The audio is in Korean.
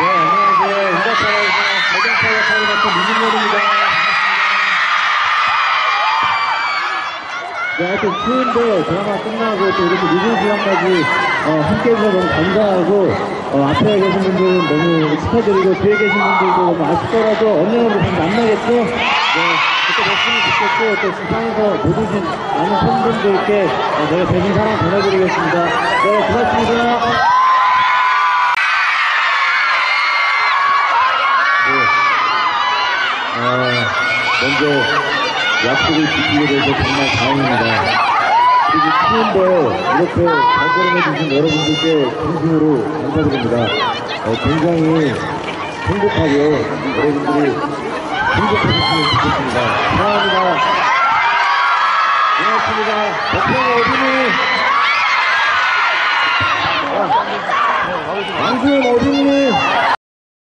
네, 안녕하세요. 인사차라에서 자동차 역할을 맡은 민준열입니다. 네, 하여튼 추운데 드라마 끝나고 또 이렇게 늦은 시간까지 어, 함께 해주셔서 너무 감사하고 어, 앞에 계신 분들은 너무 축하드리고 뒤에 계신 분들도 너무 아쉽더라도 언젠가 다시 만나겠죠? 네, 그때 뵀으면 좋겠고 또 지상에서 못 오신 많은 팬분들께 어, 제가 대신 사랑 전해드리겠습니다. 네, 고맙습니다. 먼저 약속을 지키게 돼서 정말 다행입니다. 그리고 추운데 이렇게 발걸음해주신 여러분들께 진심으로 감사드립니다. 어, 굉장히 행복하고요. 여러분들이 행복하셨으면 좋겠습니다. 사랑합니다. 고맙습니다. 대표는 어디니? 왕수는 어디니?